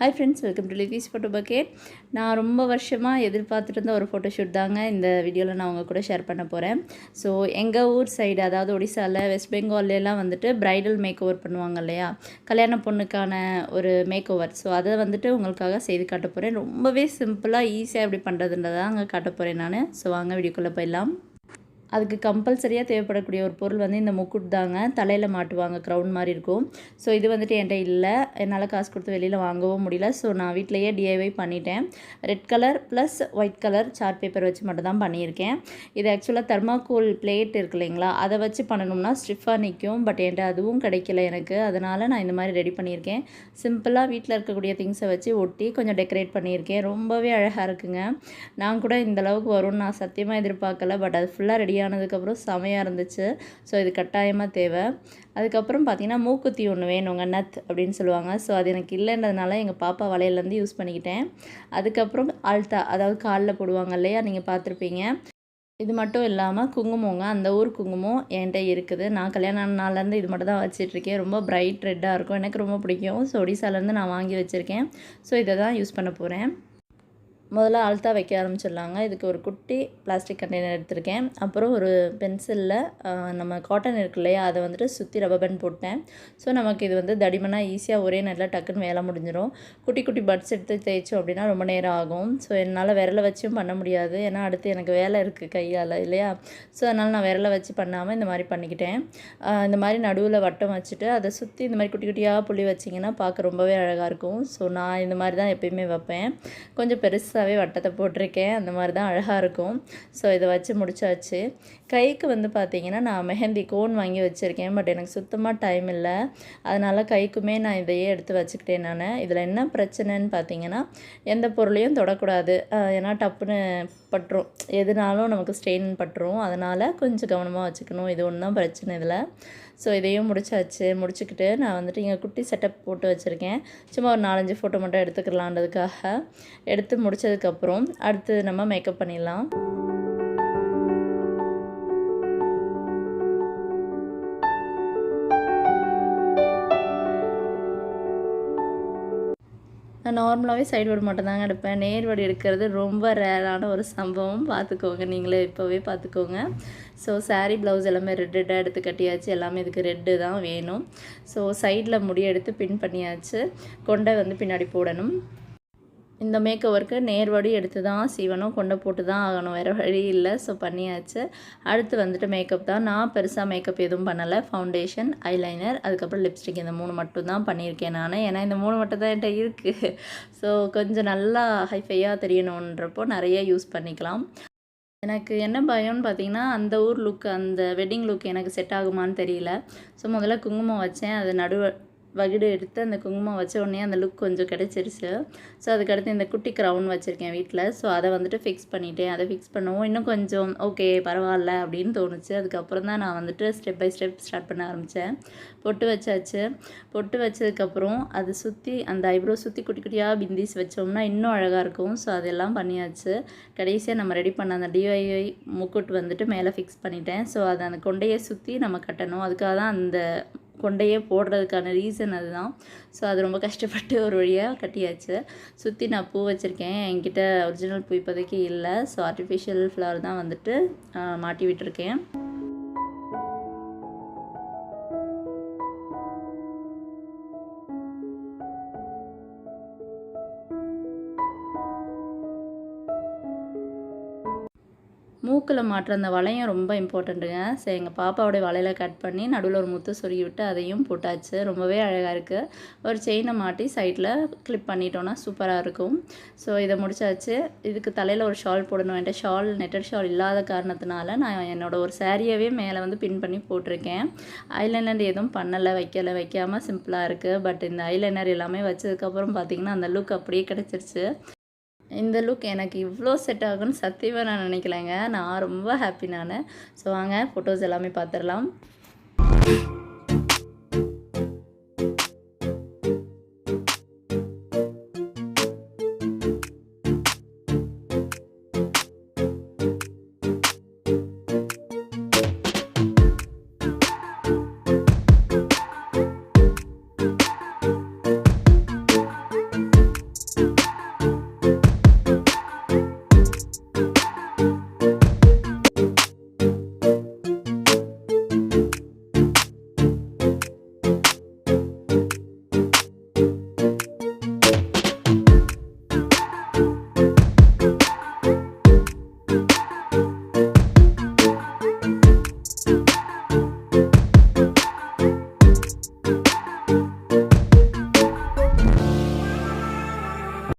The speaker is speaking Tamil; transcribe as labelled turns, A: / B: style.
A: Hi friends welcome to Livi's photo bucket நான் ரொம்ப வருஷமாக எதிர்பார்த்துட்டு இருந்த ஒரு ஃபோட்டோஷூட் தாங்க இந்த வீடியோவில் நான் உங்கள் கூட ஷேர் பண்ண போகிறேன் ஸோ எங்கள் ஊர் சைடு அதாவது ஒடிசாவில் வெஸ்ட் பெங்கால்லாம் வந்துட்டு ப்ரைடல் மேக் ஓவர் பண்ணுவாங்க இல்லையா? கல்யாண பொண்ணுக்கான ஒரு மேக் ஓவர் ஸோ அதை வந்துட்டு உங்களுக்காக செய்து காட்ட போகிறேன் ரொம்பவே சிம்பிளாக ஈஸியாக எப்படி பண்ணுறதுன்றதாங்க காட்ட போகிறேன் நான். ஸோ வாங்க வீடியோக்குள்ளே போயிடலாம். அதுக்கு கம்பல்சரியாக தேவைப்படக்கூடிய ஒரு பொருள் வந்து இந்த முக்குட் தாங்க. தலையில் மாட்டுவாங்க. க்ரௌன் மாதிரி இருக்கும். ஸோ இது வந்துட்டு என்கிட்ட இல்லை. என்னால் காசு கொடுத்து வெளியில் வாங்கவும் முடியல. ஸோ நான் வீட்டிலையே டிஐவை பண்ணிட்டேன். Red colour plus white colour chart paper வச்சு மட்டும் தான் பண்ணியிருக்கேன். இது ஆக்சுவலாக தெர்மாக்கோல் பிளேட் இருக்கு இல்லைங்களா? அதை வச்சு பண்ணணும்னா ஸ்டிஃபாக நிற்கும் பட் என்கிட்ட அதுவும் கிடைக்கல எனக்கு. அதனால் நான் இந்த மாதிரி ரெடி பண்ணியிருக்கேன். சிம்பிளாக வீட்டில் இருக்கக்கூடிய திங்ஸை வச்சு ஒட்டி கொஞ்சம் டெக்கரேட் பண்ணியிருக்கேன். ரொம்பவே அழகாக இருக்குங்க. நான் கூட இந்த அளவுக்கு வரும்னு நான் சத்தியமாக எதிர்பார்க்கல. பட் அது ஃபுல்லாக ரெடி ரெடியானதுக்கப்புறம் செமையாக இருந்துச்சு. ஸோ இது கட்டாயமாக தேவை. அதுக்கப்புறம் பார்த்தீங்கன்னா மூக்குத்தி ஒன்று வேணுங்க நத் அப்படின்னு சொல்லுவாங்க. ஸோ அது எனக்கு இல்லைன்றதுனால எங்கள் பாப்பா வளையல்லேருந்து யூஸ் பண்ணிக்கிட்டேன். அதுக்கப்புறம் ஆல்தா அதாவது காலில் போடுவாங்க இல்லையா நீங்கள் பார்த்துருப்பீங்க இது மட்டும் இல்லாமல் குங்குமங்க அந்த ஊர் குங்குமம் என்கிட்ட இருக்குது. நான் கல்யாணம் ஆன நாள்லேருந்து இது மட்டும் தான் வச்சிட்ருக்கேன் ரொம்ப பிரைட் ரெட்டாக இருக்கும். எனக்கு ரொம்ப பிடிக்கும். ஸோ ஒடிசாலேருந்து நான் வாங்கி வச்சுருக்கேன். ஸோ இதை தான் யூஸ் பண்ண போகிறேன் முதல்ல அழுத்தா வைக்க ஆரம்பிச்சிடலாங்க. இதுக்கு ஒரு குட்டி பிளாஸ்டிக் கண்டெய்னர் எடுத்திருக்கேன். அப்புறம் ஒரு பென்சிலில் நம்ம காட்டன் இருக்கு இல்லையா அதை வந்துட்டு சுற்றி ரப்பர் பேண்ட் போட்டேன். ஸோ நமக்கு இது வந்து தடிமனாக ஈஸியாக ஒரே நேரத்தில் டக்குன்னு வேலை முடிஞ்சிடும் குட்டி குட்டி பட்ஸ் எடுத்து தேய்ச்சோம் அப்படின்னா ரொம்ப நேரம் ஆகும். ஸோ என்னால் விரலை வச்சும் பண்ண முடியாது. ஏன்னா அடுத்து எனக்கு வேலை இருக்குது கையால் இல்லையா? ஸோ அதனால் நான் விரலை வச்சு பண்ணாமல் இந்த மாதிரி பண்ணிக்கிட்டேன். இந்த மாதிரி நடுவில் வட்டம் வச்சுட்டு அதை சுற்றி இந்த மாதிரி குட்டி குட்டியாக புள்ளி வச்சிங்கன்னா பார்க்க ரொம்பவே அழகாக இருக்கும். ஸோ நான் இந்த மாதிரி தான் எப்பயுமே வைப்பேன். கொஞ்சம் பெருசாக பெருசாகவே வட்டத்தை போட்டிருக்கேன். அந்த மாதிரி தான் அழகாக இருக்கும். ஸோ இதை வச்சு முடிச்சாச்சு. கைக்கு வந்து பார்த்திங்கன்னா நான் மெஹந்தி கோன் வாங்கி வச்சுருக்கேன். பட் எனக்கு சுத்தமாக டைம் இல்லை. அதனால் கைக்குமே நான் இதையே எடுத்து வச்சுக்கிட்டேன் நான். இதில் என்ன பிரச்சனைன்னு பார்த்தீங்கன்னா எந்த பொருளையும் தொடக்கூடாது. ஏன்னா டப்புன்னு பட்டுரும். எதுனாலும் நமக்கு ஸ்ட்ரெயின் பட்டுரும். அதனால் கொஞ்சம் கவனமாக வச்சுக்கணும். இது ஒன்று தான் பிரச்சனை இதில். ஸோ இதையும் முடிச்சாச்சு. முடிச்சுக்கிட்டு நான் வந்துட்டு இங்கே குட்டி செட்டப் போட்டு வச்சுருக்கேன். சும்மா ஒரு நாலஞ்சு ஃபோட்டோ மட்டும் எடுத்துக்கலான்றதுக்காக எடுத்து முடித்ததுக்கப்புறம் அடுத்து நம்ம மேக்கப் பண்ணிடலாம். நான் நார்மலாகவே சைடு வடி மட்டும் தாங்க எடுப்பேன். நேர் வடி எடுக்கிறது ரொம்ப ரேரான ஒரு சம்பவம். பார்த்துக்கோங்க. நீங்களே இப்போவே பார்த்துக்கோங்க. ஸோ சாரீ ப்ளவுஸ் எல்லாமே ரெட் ரெட்டாக எடுத்து கட்டியாச்சு. எல்லாமே இதுக்கு ரெட்டு தான் வேணும். ஸோ சைடில் முடி எடுத்து பின் பண்ணியாச்சு. கொண்டை வந்து பின்னாடி போடணும். இந்த மேக்கவருக்கு நேர்வடி எடுத்து தான் சீவனும் கொண்டு போட்டு தான் ஆகணும். வேறு வழி இல்லை. ஸோ பண்ணியாச்சு. அடுத்து வந்துட்டு மேக்கப் தான். நான் பெருசாக மேக்கப் எதுவும் பண்ணலை. ஃபவுண்டேஷன் ஐலைனர் அதுக்கப்புறம் லிப்ஸ்டிக் இந்த மூணு மட்டும் தான் பண்ணியிருக்கேன் நான். ஏன்னா இந்த மூணு மட்டும் தான் என்கிட்ட இருக்குது ஸோ கொஞ்சம் நல்லா ஹைஃபையாக தெரியணுன்றப்போ நிறைய யூஸ் பண்ணிக்கலாம். எனக்கு என்ன பயம்னு பார்த்தீங்கன்னா அந்த ஊர் லுக் அந்த வெட்டிங் லுக் எனக்கு செட் ஆகுமான்னு தெரியல. ஸோ முதல்ல குங்குமம் வச்சேன். அது நடுவு வகிடு எடுத்து அந்த குங்குமம் வச்ச உடனே அந்த லுக் கொஞ்சம் கிடச்சிருச்சு. ஸோ அதுக்கடுத்து இந்த குட்டி க்ரௌன் வச்சுருக்கேன் வீட்டில் ஸோ அதை வந்துட்டு ஃபிக்ஸ் பண்ணிவிட்டேன் அதை ஃபிக்ஸ் பண்ணவும் இன்னும் கொஞ்சம் ஓகே பரவாயில்ல அப்படின்னு தோணுச்சு. அதுக்கப்புறம் தான் நான் வந்துட்டு ஸ்டெப் பை ஸ்டெப் ஸ்டார்ட் பண்ண ஆரம்பித்தேன் பொட்டு வச்சாச்சு. பொட்டு வச்சதுக்கப்புறம் அதை சுற்றி அந்த ஐப்ரோ சுற்றி குட்டி குட்டியாக பிந்திஸ் வச்சோம்னா இன்னும் அழகாக இருக்கும். ஸோ அதெல்லாம் பண்ணியாச்சு. கடைசியாக நம்ம ரெடி பண்ண அந்த டிஒய்ஒய் முக்குட் வந்துட்டு மேலே ஃபிக்ஸ் பண்ணிட்டேன். ஸோ அதை அந்த கொண்டையை சுற்றி நம்ம கட்டணும். அதுக்காக தான் அந்த கொண்டையே போடுறதுக்கான ரீசன் அதுதான். ஸோ அது ரொம்ப கஷ்டப்பட்டு ஒரு வழியாக கட்டியாச்சு. சுற்றி நான் பூ வச்சுருக்கேன். என்கிட்ட ஒரிஜினல் பூ இப்போதைக்கு இல்லை. ஸோ ஆர்டிஃபிஷியல் ஃப்ளவர் தான் வந்துட்டு மாட்டி விட்டுருக்கேன். மூக்கில் மாட்டுற அந்த வளையம் ரொம்ப இம்பார்ட்டண்ட்டுங்க சரி எங்கள் பாப்பாவோடைய வலையில் கட் பண்ணி நடுவில் ஒரு முத்து சொருகி விட்டு அதையும் போட்டாச்சு. ரொம்பவே அழகாக இருக்குது ஒரு செயினை மாட்டி சைடில் கிளிப் பண்ணிட்டோன்னா சூப்பராக இருக்கும். ஸோ இதை முடிச்சாச்சு. இதுக்கு தலையில் ஒரு ஷால் போடணும். என்கிட்ட ஷால் நெட்டட் ஷால் இல்லாத காரணத்தினால நான் என்னோடய ஒரு சேரீயவே மேலே வந்து பின் பண்ணி போட்டிருக்கேன். ஐலைனர் எதுவும் பண்ணலை வைக்கலை வைக்காமல் சிம்பிளாக இருக்குது பட் இந்த ஐலைனர் எல்லாமே வச்சதுக்கப்புறம் பார்த்திங்கன்னா அந்த லுக் அப்படியே கிடச்சிருச்சு. இந்த லுக் எனக்கு இவ்வளோ செட் ஆகும்னு சத்தியமாக நான் நினைக்கலைங்க. நான் ரொம்ப ஹாப்பி நான். ஸோ வாங்க ஃபோட்டோஸ் எல்லாமே பார்த்துடலாம்